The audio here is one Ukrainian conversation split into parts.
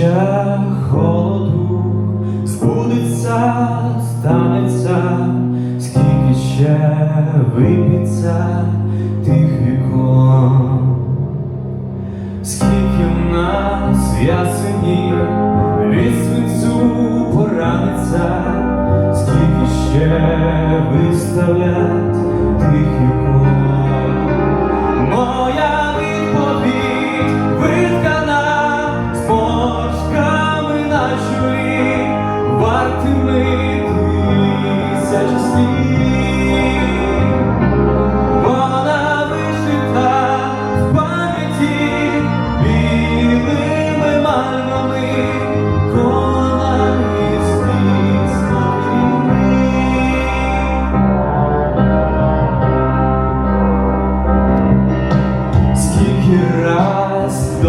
очах холоду збудеться, станеться, скільки ще вип'ється тих вікон, скільки в нас ясені від свинцю пораниться, скільки ще виставлять тих вікон.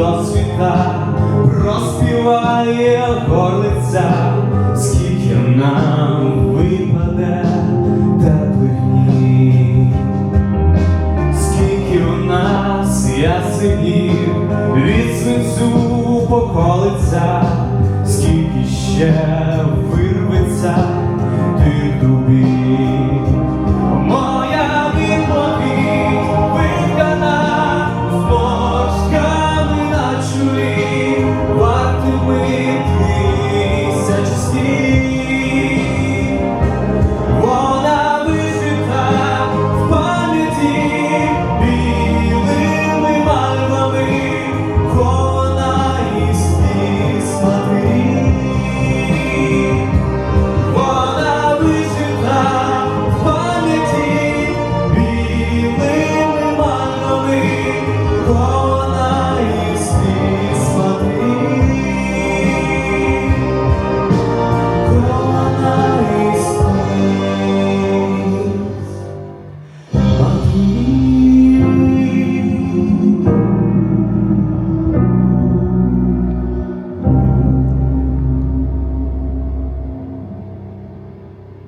До світа проспіває горлиця, скільки нам випаде теплих днів, скільки в нас ясенів від свинцю поколиться, скільки ще